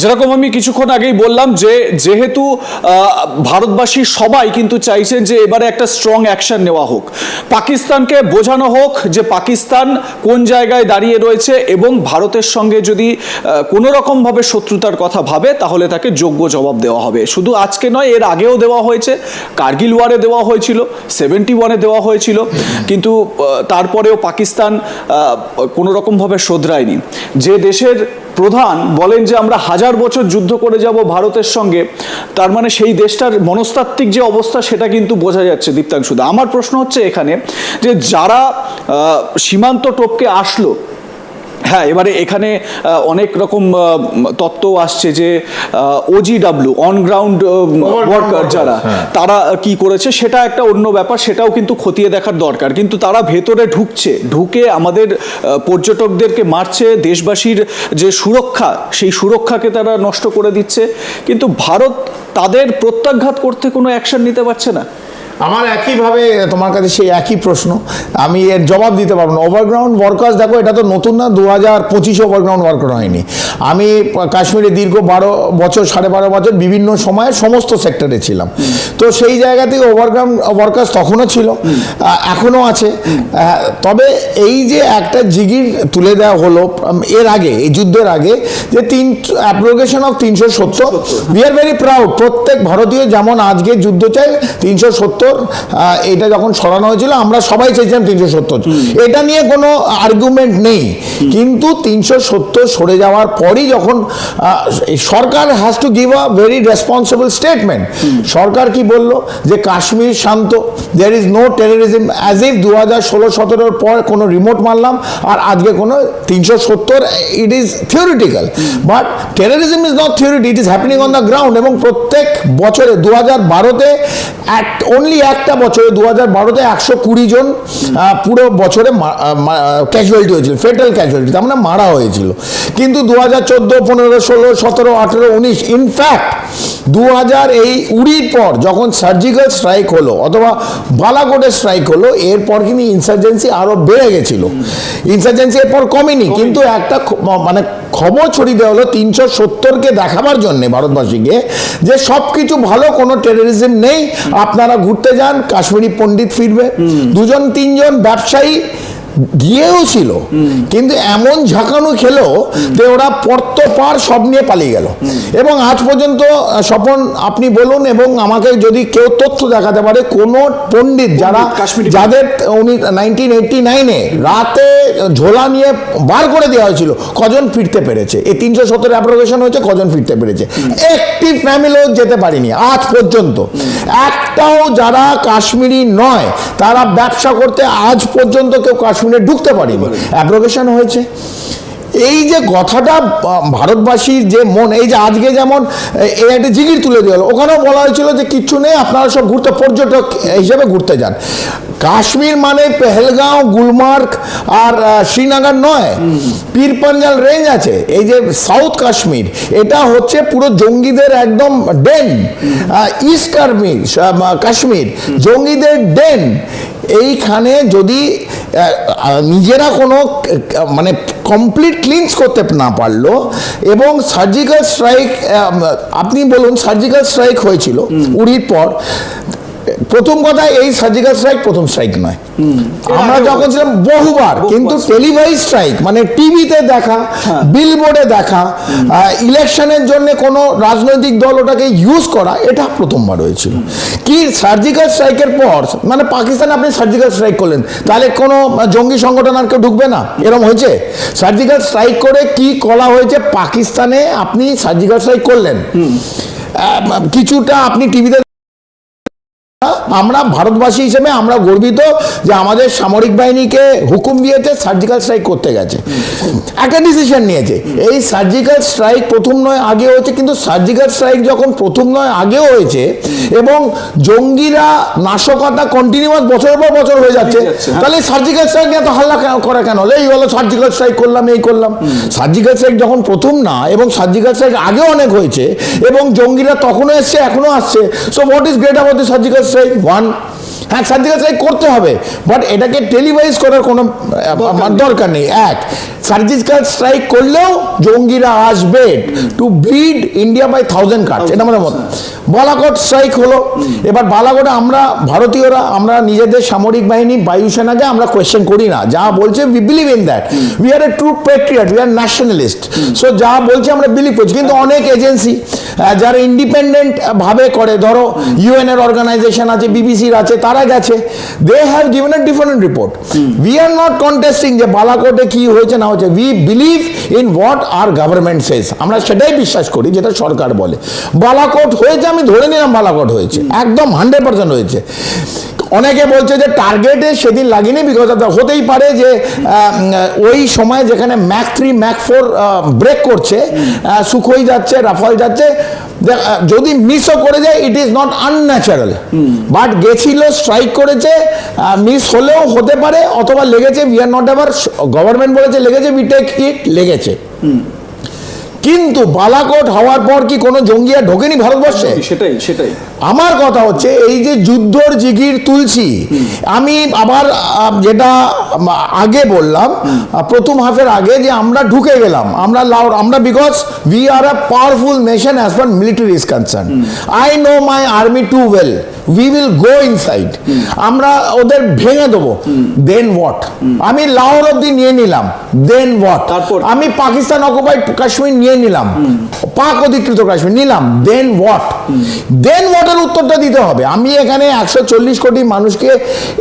যেরকম আমি কিছুক্ষণ আগেই বললাম যে, যেহেতু ভারতবাসী সবাই কিন্তু চাইছেন যে এবারে একটা স্ট্রং অ্যাকশন নেওয়া হোক। পাকিস্তানকে বোঝানো হোক যে পাকিস্তান কোন জায়গায় দাঁড়িয়ে রয়েছে এবং ভারতের সঙ্গে যদি কোনো রকমভাবে শত্রুতার কথা ভাবে, তাহলে তাকে যোগ্য জবাব দেওয়া হবে। শুধু আজকে নয়, এর আগেও দেওয়া হয়েছে। কার্গিল ওয়ারে দেওয়া হয়েছিল সেভেন্টি ওয়ানে দেওয়া হয়েছিল। কিন্তু তারপরেও পাকিস্তান কোনো রকমভাবে শোধরায়নি। যে দেশের প্রধান বলেন যে আমরা হাজার বছর যুদ্ধ করে যাব ভারতের সঙ্গে। তার মানে সেই দেশটার মনস্তাত্ত্বিক যে অবস্থা, সেটা কিন্তু বোঝা যাচ্ছে দীপ্তাংশুদা। আমার প্রশ্ন হচ্ছে এখানে যে যারা সীমান্ত টপকে আসলো হ্যাঁ এবারে এখানে অনেক রকম তত্ত্ব আসছে যে ওজিডাব্লিউ অন গ্রাউন্ড ওয়ার্কার যারা তারা কি করেছে সেটা একটা অন্য ব্যাপার সেটাও কিন্তু খতিয়ে দেখার দরকার। কিন্তু তারা ভেতরে ঢুকছে ঢুকে আমাদের পর্যটকদেরকে মারছে দেশবাসীর যে সুরক্ষা সেই সুরক্ষাকে তারা নষ্ট করে দিচ্ছে। কিন্তু ভারত তাদের প্রত্যাঘাত করতে কোনো অ্যাকশন নিতে পারছে না। আমার একইভাবে তোমার কাছে সেই একই প্রশ্ন। আমি এর জবাব দিতে পারব না। ওভারগ্রাউন্ড ওয়ার্কার্স দেখো এটা তো নতুন না দু হাজার পঁচিশে ওভারগ্রাউন্ড ওয়ার্কার হয়নি। আমি কাশ্মীরে দীর্ঘ বারো বছর সাড়ে বারো বছর বিভিন্ন সময়ে সমস্ত সেক্টরে ছিলাম। তো সেই জায়গা থেকে ওভারগ্রাউন্ড ওয়ার্কার্স তখনও ছিল এখনও আছে। তবে এই যে একটা জিগির তুলে দেওয়া হলো এর আগে এই যুদ্ধের আগে যে তিন অ্যাপ্লিকেশন অফ তিনশো সত্তর উই আর ভেরি প্রাউড প্রত্যেক ভারতীয় যেমন আজকে যুদ্ধ চাই তিনশো সত্তর এটা যখন সরানো হয়েছিল আমরা সবাই চেয়েছিলাম তিনশো সত্তর এটা নিয়ে কোনো আর্গুমেন্ট নেই। কিন্তু তিনশো সত্তর সরে যাওয়ার পরই যখন সরকার has to give a very responsible statement সরকার কি বলল? যে কাশ্মীর শান্ত। There is no terrorism as if দু হাজার ষোলো সতেরোর পর কোনো রিমোট মারলাম আর আজকে কোনো তিনশো সত্তর it is theoretical but terrorism is not theory it is happening on the ground এবং প্রত্যেক বছরে দু হাজার বারোতে অ্যাট অনলি একটা বছরে দু হাজার বারোতে একশো কুড়ি জন পুরো বছরে ক্যাজুয়ালিটি হয়েছিল ফেটাল ক্যাজুয়ালিটি তার মানে মারা হয়েছিল। কিন্তু দু হাজার চোদ্দ, পনেরো, ষোলো, সতেরো, আঠেরো, উনিশ ইনফ্যাক্ট দু হাজার এই উড়ির পর যখন সার্জিক্যাল স্ট্রাইক হলো অথবা বালাকোটের স্ট্রাইক হলো এরপর কিন্তু ইনসার্জেন্সি আরও বেড়ে গেছিল। ইনসার্জেন্সি এরপর কমেনি কিন্তু একটা মানে খবর ছড়িয়ে দেওয়া হলো তিনশো সত্তরকে দেখাবার জন্যে ভারতবাসীকে যে সব কিছু ভালো কোনো টেরোরিজম নেই আপনারা ঘুরতে যান কাশ্মীরি পণ্ডিত ফিরবে। দুজন তিনজন ব্যবসায়ী গিয়েও ছিল। কিন্তু এমন ঝাঁকানো খেলো যে ওরা পর্ত পার সব নিয়ে পালিয়ে গেল। এবং আজ পর্যন্ত স্বপন আপনি বলুন এবং আমাকে যদি কেউ তথ্য দেখাতে পারে কোনো পণ্ডিত যারা যাদের উনি নাইনটিন এইটটি নাইনে রাতে ঝোলা নিয়ে বার করে দেওয়া হয়েছিল কজন ফিরতে পেরেছে? এই তিনশো সত্তর অ্যাপ্লিকেশন হয়েছে কজন ফিরতে পেরেছে? একটি ফ্যামিলিও যেতে পারিনি আজ পর্যন্ত। একটাও যারা কাশ্মীরি নয় তারা ব্যবসা করতে আজ পর্যন্ত কেউ কাশ্মীরে ঢুকতে পারেনি। অ্যাপ্লিকেশন হয়েছে। এই যে কথাটা ভারতবাসীর যে মন এই যে আজকে যেমন এ- এই একটা জিগির তুলে দেওয়া ওখানেও বলা হয়েছিল যে কিচ্ছু নেই আপনারা সব ঘুরতে পর্যটক হিসেবে ঘুরতে যান। কাশ্মীর মানে পেহেলগাঁও গুলমার্গ আর শ্রীনগর নয় পীরপাঞ্জাল রেঞ্জ আছে। এই যে সাউথ কাশ্মীর এটা হচ্ছে পুরো জঙ্গিদের একদম ডেন ইস্ট কাশ্মীর কাশ্মীর জঙ্গিদের ডেন এইখানে যদি নিজেরা কোনো মানে কমপ্লিট ক্লিনস করতে না পারল এবং সার্জিক্যাল স্ট্রাইক আপনি বলুন সার্জিক্যাল স্ট্রাইক হয়েছিল উড়ির পর প্রথম কথা এই সার্জিক্যাল স্ট্রাইক প্রথম স্ট্রাইক নয়। আমরা যখন ছিলাম বহুবার কিন্তু টেলিভাইজ স্ট্রাইক মানে টিভিতে দেখা বিলবোর্ডে দেখা ইলেকশনের জন্য কোনো রাজনৈতিক দল ওটাকে ইউজ করা এটা প্রথমবার হয়েছিল। কি সার্জিক্যাল স্ট্রাইকের পর মানে পাকিস্তানে আপনি সার্জিক্যাল স্ট্রাইক করলেন তাহলে কোনো জঙ্গি সংগঠন আর কেউ ঢুকবে না? এরকম হয়েছে? সার্জিক্যাল স্ট্রাইক করে কি করা হয়েছে? পাকিস্তানে আপনি সার্জিক্যাল স্ট্রাইক করলেন। কিছুটা আপনি টিভিতে আমরা ভারতবাসী হিসেবে আমরা গর্বিত যে আমাদের সামরিক বাহিনীকে হুকুম দিয়েছে সার্জিক্যাল স্ট্রাইক করতে গেছে। একটা ডিসিশন নিয়েছে। এই সার্জিক্যাল স্ট্রাইক প্রথম নয় আগে হয়েছে কিন্তু সার্জিক্যাল স্ট্রাইক যখন প্রথম নয় আগেও হয়েছে এবং জঙ্গিরা নাশকতা কন্টিনিউয়াস বছরের পর বছর হয়ে যাচ্ছে হ্যাঁ। তাহলে সার্জিক্যাল স্ট্রাইক নিয়ে তো হাল্লা করা কেন? হলো এই হলো সার্জিক্যাল স্ট্রাইক করলাম এই করলাম। সার্জিক্যাল স্ট্রাইক যখন প্রথম না এবং সার্জিক্যাল স্ট্রাইক আগেও অনেক হয়েছে এবং জঙ্গিরা তখনও এসছে এখনও আসছে। So what is great about the surgical strike one হ্যাঁ সার্জিক্যাল স্ট্রাইক করতে হবে বাট এটাকে টেলিভাইজ করার কোনো আমার দরকার নেই। এক সার্জিক্যাল স্ট্রাইক করলেও জঙ্গিরা আসবে to bleed India by thousand card এটা আমাদের মত। বালাকোট স্ট্রাইক হলো। এবার বালাকোটে আমরা ভারতীয়রা আমরা নিজেদের সামরিক বাহিনী বায়ুসেনাকে আমরা কোয়েশ্চেন করি না। যা বলছে we believe in that we are a true patriot we are nationalist so যা বলছে আমরা বিলিভ করছি। কিন্তু অনেক এজেন্সি যারা ইন্ডিপেন্ডেন্ট ভাবে করে ধরো ইউএন এর অর্গানাইজেশন আছে বিবিসির আছে তারা গেছে। They have given a different report we are not contesting যে বালাকোটে কি হয়েছে, না হয়েছে। We believe in what our government says আমরা সেটাই বিশ্বাস করি, যেটা সরকার বলে। বালাকোট হয়েছে, আমি ধরে নিলাম বালাকোট হয়েছে। একদম হান্ড্রেড পার্সেন্ট হয়েছে। অনেকে বলছে যে টার্গেটে সেদিন লাগেনি বিকজ অফ হতেই পারে যে ওই সময় যেখানে Mach three Mach four break করছে সুখই যাচ্ছে, রাফাল যাচ্ছে। যদি মিসও করে যায় it is not unnatural but গেছিল স্ট্রাইক করেছে মিস হলেও হতে পারে অথবা লেগেছে we are not ever government বলেছে লেগেছে উই টেক ইট লেগেছে। কিন্তু বালাকোট হওয়ার পর কি কোনো জঙ্গি আর ঢোকেনি ভারতবর্ষে? সেটাই সেটাই আমার কথা হচ্ছে এই যে যুদ্ধর জিগির তুলছি আমি আবার যেটা আগে বললাম প্রথম হাফের আগে যে আমরা ঢুকে গেলাম আমরা লাউড আমরা because we are a powerful nation as far military is concern I know my army too well we will go inside আমরা ওদের ভেঙে দেবো। দেন হোয়াট আমি লাহোর অব্দি নিয়ে নিলাম। দেন হোয়াট তারপর? আমি পাকিস্তান অকুপাইড কাশ্মীর নিয়ে নিলাম। পাক অধিকৃত কাশ্মীর নিলাম। দেন হোয়াট দেন হোয়াটের উত্তরটা দিতে হবে। আমি এখানে একশো চল্লিশ কোটি মানুষকে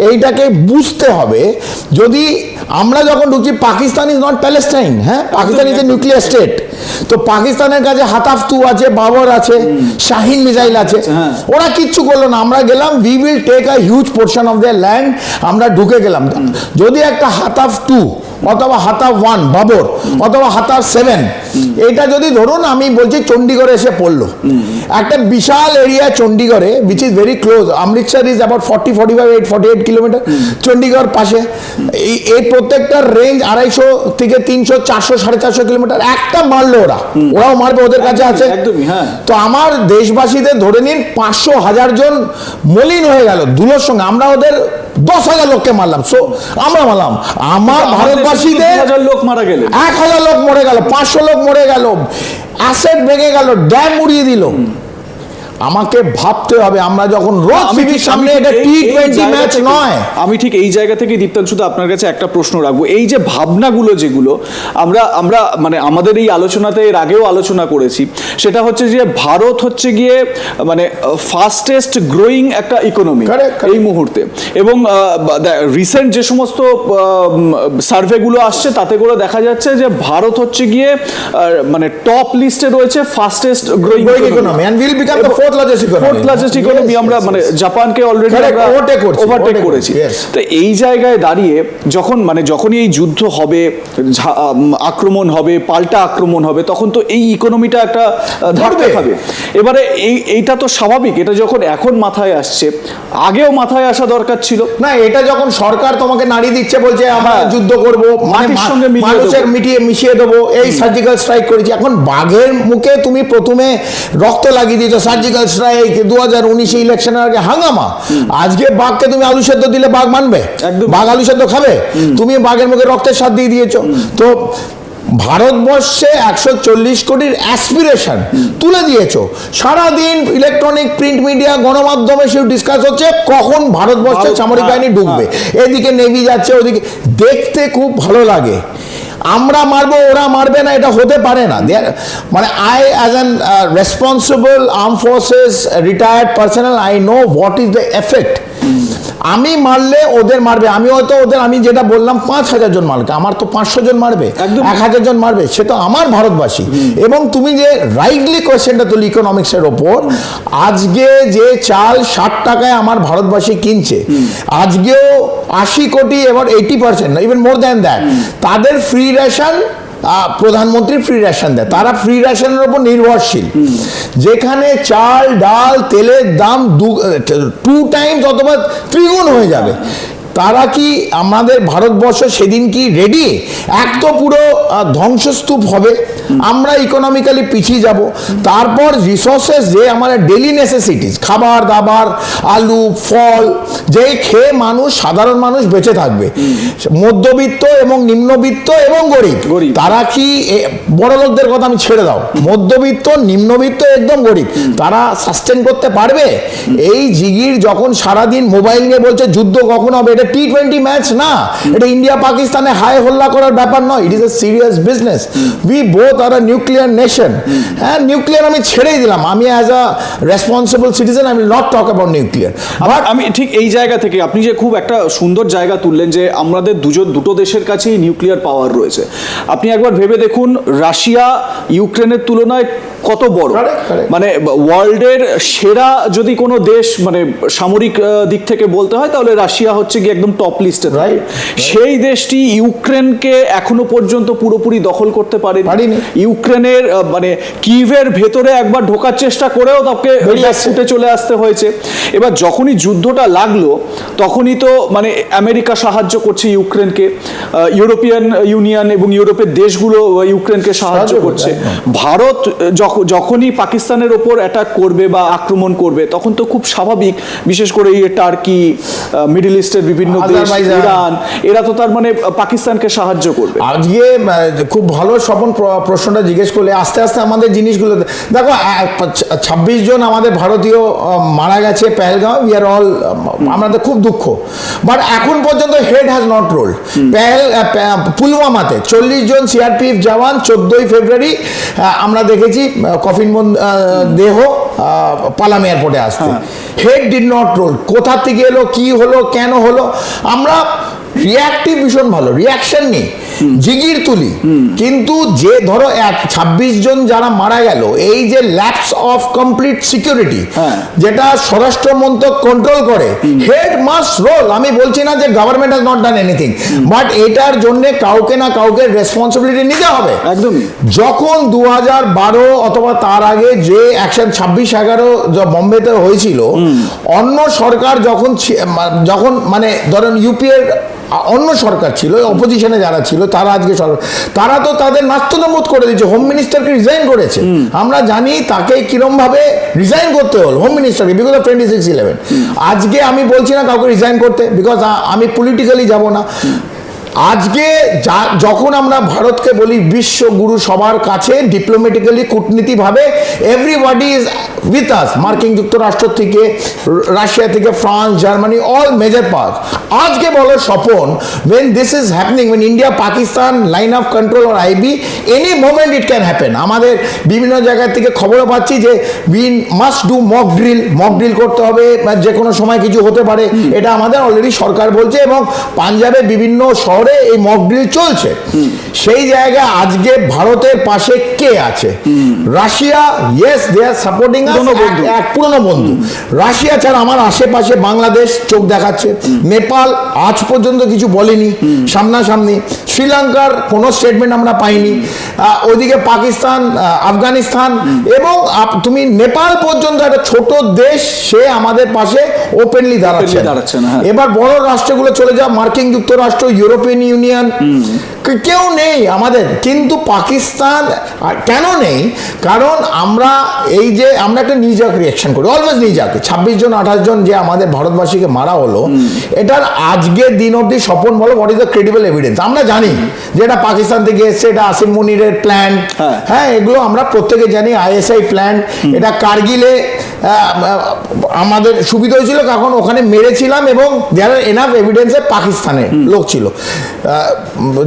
এইটাকে বুঝতে হবে। যদি আমরা যখন ঢুকছি পাকিস্তান ইজ নট প্যালেস্টাইন হ্যাঁ? Pakistan is a nuclear state তো পাকিস্তানের কাছে হাতাফ টু আছে বাবর আছে শাহিন মিসাইল আছে। হ্যাঁ। ওরা কিচ্ছু করল না। আমরা গেলাম we will take a huge portion of the land আমরা ঢুকে গেলাম। যদি একটা হাতাফ টু অথবা হাতা ওয়ান বাবর অথবা হাতা সেভেন এটা যদি ধরুন আমি বলছি চণ্ডীগড়ে এসে পড়ল। একটা বিশাল area চণ্ডীগড়ে which is very close Amritsar is about forty forty five eight forty eight kilometre Chandigarh পাশে। এই প্রত্যেকটার রেঞ্জ আড়াইশো থেকে তিনশো চারশো সাড়ে চারশো কিলোমিটার একটা মারলো ওরা। ওরাও মারবে ওদের কাছে আছে। হ্যাঁ। তো আমার দেশবাসীদের ধরে নিন পাঁচশো হাজার জন মলিন হয়ে গেল ধুলোর সঙ্গে। আমরা ওদের দশ হাজার লোককে মারলাম। সো আমরা মারলাম। আমার ভারতবাসীদের লোক মারা গেল। এক হাজার লোক মরে গেল পাঁচশো লোক মরে গেল। অ্যাসেট ভেঙে গেল ড্যাম উড়িয়ে দিল। আমাকে ভাবতে হবে আমরা যখন রোজ টিভির সামনে এটা টি টোয়েন্টি ম্যাচ নয়। আমি ঠিক এই জায়গা থেকে দীপ্তান শুধু আপনার কাছে একটা প্রশ্ন রাখব। এই যে ভাবনাগুলো যেগুলো আমরা আমরা মানে আমাদের এই আলোচনাতে এর আগেও আলোচনা করেছি। সেটা হচ্ছে যে ভারত হচ্ছে গিয়ে মানে ফাস্টেস্ট গ্রোয়িং একটা ইকোনমি. এই মুহূর্তে। এবং রিসেন্ট যে সমস্ত সার্ভেগুলো আসছে তাতে করে দেখা যাচ্ছে যে ভারত হচ্ছে গিয়ে মানে টপ লিস্টে রয়েছে fastest growing Growing economy and will become fourth largest economy আমরা মানে জাপানকে অলরেডি করছি, ওভারটেক করেছি। তো এই জায়গায় দাঁড়িয়ে যখন মানে যখনই এই যুদ্ধ হবে আক্রমণ হবে পাল্টা আক্রমণ হবে তখন তো এই ইকোনমিটা একটা ধাক্কা খাবে। এবারে এই এইটা তো স্বাভাবিক এটা যখন এখন মাথায় আসছে আগেও মাথায় আসা দরকার ছিল। না এটা যখন সরকার তোমাকে নাড়ি দিচ্ছে বলছে আমরা হ্যাঁ। যুদ্ধ করব মানে মাটির সঙ্গে মানুষের মিটিয়ে মিশিয়ে দেবো এই সার্জিক্যাল স্ট্রাইক করেছি। এখন বাঘের মুখে তুমি প্রথমে রক্ত লাগিয়ে দিয়েছ সার্জিক্যাল স্ট্রাইক দু হাজার উনিশে ইলেকশনের আগে হাঙ্গামা। আজকে বাঘকে তুমি আলু সেদ্ধ দিলে বাঘ মানবে? বাঘ আলু সেদ্ধ খাবে? তুমি বাঘের মুখে রক্তের স্বাদ দিয়ে দিয়েছ। তো ভারতবর্ষে একশো চল্লিশ কোটির অ্যাসপিরেশন তুলে দিয়েছ। সারাদিন ইলেকট্রনিক প্রিন্ট মিডিয়া গণমাধ্যমে সেও ডিসকাস হচ্ছে কখন ভারতবর্ষের ভারত- সামরিক হ্যাঁ, বাহিনী ঢুকবে এদিকে নেভি যাচ্ছে ওদিকে দেখতে খুব ভালো লাগে। আমরা মারবো, ওরা মারবে না, এটা হতে পারে না। মানে I as an responsible arm forces retired personal I know what is the effect আমি মারলে ওদের মারবে আমি হয়তো ওদের আমি যেটা বললাম পাঁচ হাজার জন মারবে আমার তো পাঁচশো জন মারবে। এক হাজার জন মারবে সে তো আমার ভারতবাসী। এবং তুমি যে রাইটলি কোয়েশ্চেনটা তুলি ইকোনমিক্সের ওপর আজকে যে চাল ষাট টাকায় আমার ভারতবাসী কিনছে আজকেও আশি কোটি এবার eighty percent even more than that তাদের ফ্রি রেশন প্রধানমন্ত্রী ফ্রি রেশন দেয়। তারা ফ্রি রেশনের উপর নির্ভরশীল। যেখানে চাল, ডাল, তেলের দাম টু টাইমস অথবা ত্রিগুণ হয়ে যাবে। তারা কি আমাদের ভারতবর্ষ সেদিন কি রেডি এক তো পুরো ধ্বংসস্তূপ হবে। আমরা ইকোনমিক্যালি পিছিয়ে যাব। তারপর রিসোর্সেস যে আমাদের ডেলি নেসেসিটিস খাবার দাবার আলু ফল যে খেয়ে মানুষ সাধারণ মানুষ বেঁচে থাকবে। মধ্যবিত্ত এবং নিম্নবিত্ত এবং গরিব। তারা কি বড় লোকদের কথা আমি ছেড়ে দাও। মধ্যবিত্ত নিম্নবিত্ত একদম গরিব। তারা সাস্টেন করতে পারবে? এই জিগির যখন সারাদিন মোবাইল নিয়ে বলছে যুদ্ধ কখন হবে? এটা টি টোয়েন্টি ম্যাচ না। এটা ইন্ডিয়া পাকিস্তানে হাই হল্লা করার ব্যাপার নয় it is a serious business we both are a nuclear nation হ্যাঁ নিউক্লিয়ার আমি ছেড়েই দিলাম। আমি as a responsible citizen I will not talk about nuclear but আমি ঠিক এই জায়গা থেকে আপনি যে খুব একটা সুন্দর জায়গা তুললেন যে আমাদের দুজন দুটো দেশের কাছেই নিউক্লিয়ার পাওয়ার রয়েছে। আপনি একবার ভেবে দেখুন রাশিয়া ইউক্রেনের তুলনায় কত বড়. মানে ওয়ার্ল্ডের সেরা যদি কোনো দেশ মানে সামরিক দিক থেকে বলতে হয় তাহলে রাশিয়া হচ্ছে কি একদম টপ লিস্টে Right, সেই দেশটি ইউক্রেনকে এখনও পর্যন্ত পুরোপুরি দখল করতে পারেনি। ইউক্রেনের মানে কিভের ভেতরে একবার ঢোকার চেষ্টা করেও তাকে ছুটে চলে আসতে হয়েছে। এবার যখনই যুদ্ধটা লাগল তখনই তো মানে আমেরিকা সাহায্য করছে ইউক্রেনকে ইউরোপিয়ান ইউনিয়ন এবং ইউরোপের দেশগুলো ইউক্রেনকে সাহায্য করছে। ভারত যখনই পাকিস্তানের ওপর অ্যাটাক করবে বা আক্রমণ করবে তখন তো খুব স্বাভাবিক বিশেষ করে এই টার্কি মিডিল ইস্টের বিভিন্ন দেশ ইরান এরা তো তার মানে পাকিস্তানকে সাহায্য করবে। আজকে খুব ভালো স্বপন প্রশ্নটা জিজ্ঞেস করলে আস্তে আস্তে আমাদের জিনিসগুলো দেখো ছাব্বিশ জন আমাদের ভারতীয় মারা গেছে পেহেলগাঁও উই আর অল আমাদের খুব দুঃখ। বাট এখন পর্যন্ত হেড হ্যাজ নট রোল পেহেল পুলওয়ামাতে চল্লিশ জন সিআরপিএফ জওয়ান চোদ্দই ফেব্রুয়ারি আমরা দেখেছি আহ, কফিন বন- দেহ পালাম এয়ারপোর্টে আসতে। হেড ডিড নট রোল কোথা থেকে এলো, কি হলো, কেন হলো? আমরা রিয়াক্টিভ ভীষণ ভালো রিয়াকশন নেই। জিগির তুলি। কিন্তু যে ধরো এক ছাব্বিশ জন যারা মারা গেল এই যে ল্যাপস অফ কমপ্লিট সিকিউরিটি। যেটা স্বরাষ্ট্র মন্ত্রক কন্ট্রোল করে হেড মাস্ট রোল আমি বলছি না যে government has not done anything but এটার জন্য কাউকে না কাউকে রেসপন্সিবিলিটি নিতে হবে। একদম যখন দু হাজার বারো অথবা তার আগে যে অ্যাকশন ছাব্বিশ এগারো বম্বেতে হয়েছিল অন্য সরকার যখন যখন মানে ধরেন ইউপিএর অন্য সরকার ছিল অপোজিশনে যারা ছিল তারা আজকে সরকার তারা তো তাদের নাস্তানাবুদ করে দিয়েছে হোম মিনিস্টারকে রিজাইন করেছে। আমরা জানি তাকে কিরমভাবে রিজাইন করতে হল home মিনিস্টারকে because of twenty six eleven আজকে আমি বলছি না কাউকে রিজাইন করতে বিকজ আমি পলিটিক্যালি যাব না। আজকে যা- যখন আমরা ভারতকে বলি বিশ্বগুরু সবার কাছে ডিপ্লোমেটিক্যালি কূটনীতিভাবে এভরিবডি ইজ উইথ আস মার্কিন যুক্তরাষ্ট্র থেকে রাশিয়া থেকে France Germany all major power আজকে বলো Swapan when this is happening when India Pakistan line of control or IB any moment it can happen আমাদের বিভিন্ন জায়গা থেকে খবরও পাচ্ছি যে we must do mock drill mock drill করতে হবে যে কোনো সময় কিছু হতে পারে। এটা আমাদের অলরেডি সরকার বলছে এবং পাঞ্জাবে বিভিন্ন শহরে এই মক ড্রিল চলছে। সেই জায়গায় আজকে ভারতের পাশে কে আছে? Russia yes they are supporting এক পুরনো বন্ধু। রাশিয়া ছাড়া আমার আশেপাশে বাংলাদেশ চোখ দেখাচ্ছে। নেপাল আজ পর্যন্ত কিছু বলেনি সামনাসামনি। শ্রীলঙ্কার কোনো স্টেটমেন্ট আমরা পাইনি। ওদিকে পাকিস্তান আফগানিস্তান এবং তুমি নেপাল পর্যন্ত একটা ছোট দেশ সে আমাদের পাশে ওপেনলি দাঁড়াচ্ছে হ্যাঁ। এবার বড় রাষ্ট্রগুলো চলে যাও মার্কিন যুক্তরাষ্ট্র ইউরোপিয়ান ইউনিয়ন কেউ নেই আমাদের কিন্তু পাকিস্তান কেন নেই? কারণ আমরা এই যে আমরা একটা নিজাক রিয়াকশন করি অলওয়েজ নিজাক ছাব্বিশ জন আঠাশ জন যে আমাদের ভারতবাসীকে মারা হলো এটার আজকের দিন অবধি স্বপন বলো what is the credible evidence আমরা জানি যে এটা পাকিস্তান থেকে এসছে এটা আসিম মনিরের প্ল্যান হ্যাঁ। এগুলো আমরা প্রত্যেকে জানি আইএসআই প্ল্যান এটা কার্গিলে আমাদের সুবিধা হয়েছিল কারণ ওখানে মেরেছিলাম এবং দেয়ার এনাফ এভিডেন্সে পাকিস্তানের লোক ছিল।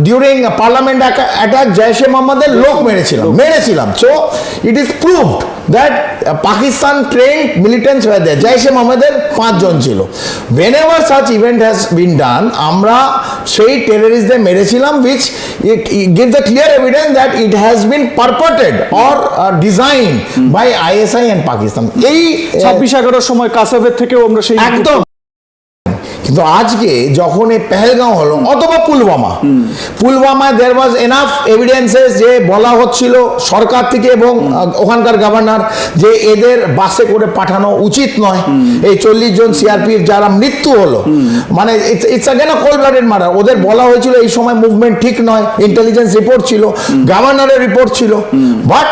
ডিউরিং পার্লামেন্ট অ্যাটাক জয়শে মোহাম্মদের লোক মেরেছিলাম মেরেছিলাম। So it is proved that Pakistan train militants হয়ে দেয় জয়শে মোহাম্মদের পাঁচজন ছিল। Whenever such event has been done আমরা সেই টেররিস্টদের মেরেছিলাম which give the clear evidence that it has been perpetrated or design by ISI and Pakistan এই ছাব্বিশ এগারোর সময় কাসাভের থেকেও আমরা সেই একদম। কিন্তু আজকে যখন এই পেহেলগাঁও হলো, অথবা পুলওয়ামা, পুলওয়ামায় দের ওয়াজ এনাফ এভিডেন্সেস যে বলা হচ্ছিল সরকার থেকে এবং ওখানকার গভর্নর যে এদের বাসে করে পাঠানো উচিত নয়। এই চল্লিশ জন সিআরপির যারা মৃত্যু হলো মানে it's again cold blooded murder ওদের বলা হয়েছিল এই সময় মুভমেন্ট ঠিক নয় ইন্টেলিজেন্স রিপোর্ট ছিল গভর্নরের রিপোর্ট ছিল। But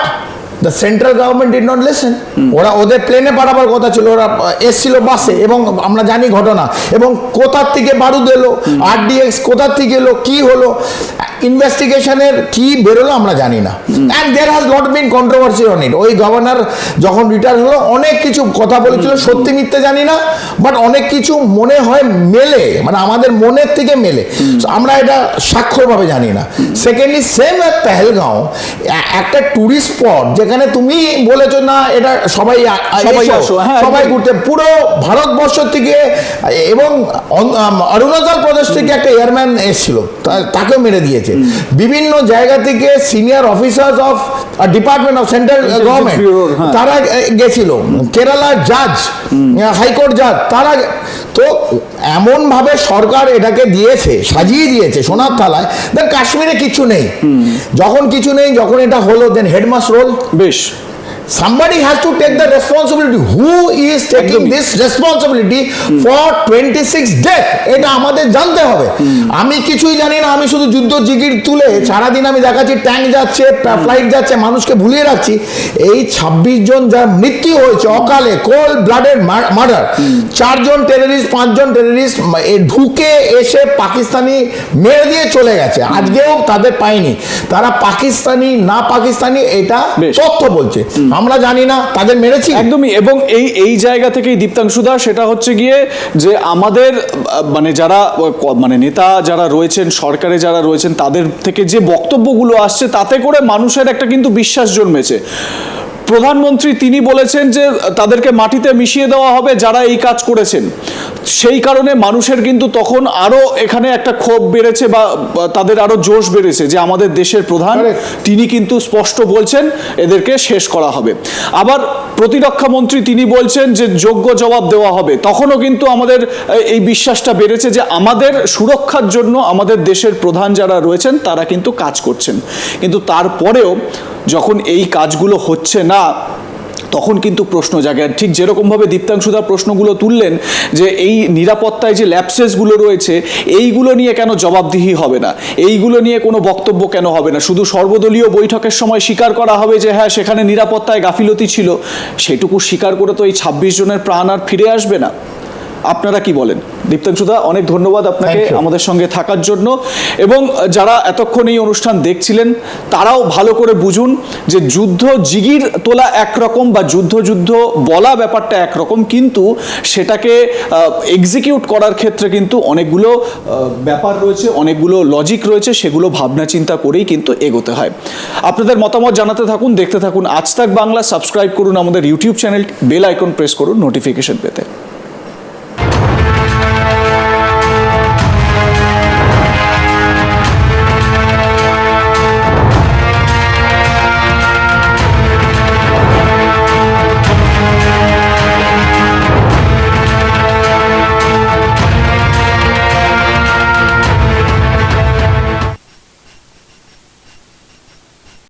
the central government did not listen ওরা ওদের প্লেনে পাঠাবার কথা ছিল ওরা এসছিল বাসে এবং আমরা জানি ঘটনা। এবং কোথার থেকে বারুদ এলো আরডিএক্স কোথার থেকে এলো কি হলো? ইনভেস্টিগেশনের কি বেরোলো আমরা জানি না। And there has not been controversy on it ওই গভর্নর যখন রিটায়ার হলো অনেক কিছু কথা বলেছিল সত্যি মিথ্যে জানি না বাট অনেক কিছু মনে হয় মেলে মানে আমাদের মনের থেকে মেলে। আমরা এটা স্বাক্ষরভাবে জানি না। সেকেন্ডলি সেম পেহেলগাঁও একটা টুরিস্ট স্পট যেখানে তুমি বলেছ না এটা সবাই সবাই হ্যাঁ। ঘুরতে। পুরো ভারতবর্ষ থেকে এবং অরুণাচল প্রদেশ থেকে একটা এয়ারম্যান এসেছিল তাকেও মেরে দিয়েছে। বিভিন্ন জায়গা থেকে senior officers of department of central government. তারা গেছিল। কেরালা জাজ হাইকোর্ট জাজ তারা তো এমন ভাবে সরকার এটাকে দিয়েছে সাজিয়ে দিয়েছে সোনার থালায় দেন কাশ্মীরে কিছু নেই। যখন কিছু নেই যখন এটা হলো দেন হেডমাস রোল বেশ। Somebody has to take the responsibility. Who is taking this responsibility for 26 death? এটা আমাদের জানতে হবে। আমি কিছুই জানি না আমি শুধু যুদ্ধ জিগির তুলে সারাদিন আমি দেখাচ্ছি ট্যাঙ্ক যাচ্ছে ফ্লাইট যাচ্ছে মানুষকে ভুলিয়ে রাখছি। এই ২৬ জন যার মৃত্যু হয়েছে অকালে কোল ব্লাডের মার্ডার চারজন টেররিস্ট পাঁচজন টেররিস্ট ঢুকে এসে পাকিস্তানি মেরে দিয়ে চলে গেছে। আজকেও তাদের পায়নি। তারা পাকিস্তানি না পাকিস্তানি এটা। তথ্য বলছে। আমরা জানি না, তাদের মেরেছি। একদমই, এবং এই এই জায়গা থেকেই দীপ্তাংশু দীপ্তাংশুদা সেটা হচ্ছে গিয়ে যে আমাদের মানে যারা মানে নেতা যারা রয়েছেন, সরকারে যারা রয়েছেন, তাদের থেকে যে বক্তব্যগুলো আসছে, তাতে করে মানুষের একটা কিন্তু বিশ্বাস জন্মেছে। প্রধানমন্ত্রী তিনি বলেছেন যে তাদেরকে মাটিতে মিশিয়ে দেওয়া হবে যারা এই কাজ করেছেন। সেই কারণে মানুষের কিন্তু তখন আরও এখানে একটা ক্ষোভ বেড়েছে বা তাদের আরও জোশ বেড়েছে যে আমাদের দেশের প্রধান তিনি কিন্তু স্পষ্ট বলছেন এদেরকে শেষ করা হবে। আবার প্রতিরক্ষা মন্ত্রী তিনি বলছেন যে যোগ্য জবাব দেওয়া হবে। তখনও কিন্তু আমাদের এই বিশ্বাসটা বেড়েছে যে আমাদের সুরক্ষার জন্য আমাদের দেশের প্রধান যারা রয়েছেন তারা কিন্তু কাজ করছেন। কিন্তু তারপরেও যখন এই কাজগুলো হচ্ছে না তখন কিন্তু প্রশ্ন জাগে। আর ঠিক যেরকমভাবে দীপ্তাংশুদা প্রশ্নগুলো তুললেন যে এই নিরাপত্তায় যে ল্যাপসেসগুলো রয়েছে, এইগুলো নিয়ে কেন জবাবদিহি হবে না? এইগুলো নিয়ে কোনো বক্তব্য কেন হবে না? শুধু সর্বদলীয় বৈঠকের সময় স্বীকার করা হবে যে হ্যাঁ সেখানে নিরাপত্তায় গাফিলতি ছিল। সেটুকু স্বীকার করে তো এই ছাব্বিশ জনের প্রাণ আর ফিরে আসবে না। আপনারা কি বলেন? দীপ্তাংশুদা অনেক ধন্যবাদ আপনাকে আমাদের সঙ্গে থাকার জন্য। এবং যারা এতক্ষণ এই অনুষ্ঠান দেখছিলেন তারাও ভালো করে বুঝুন যে যুদ্ধ জিগির তোলা একরকম বা যুদ্ধ যুদ্ধ বলা ব্যাপারটা একরকম কিন্তু সেটাকে এক্সিকিউট করার ক্ষেত্রে কিন্তু অনেকগুলো ব্যাপার রয়েছে অনেকগুলো লজিক রয়েছে সেগুলো ভাবনা চিন্তা করেই কিন্তু এগোতে হয়। আপনাদের মতামত জানাতে থাকুন দেখতে থাকুন। আজ তাক বাংলা সাবস্ক্রাইব করুন আমাদের YouTube channel bell icon press করুন নোটিফিকেশন পেতে।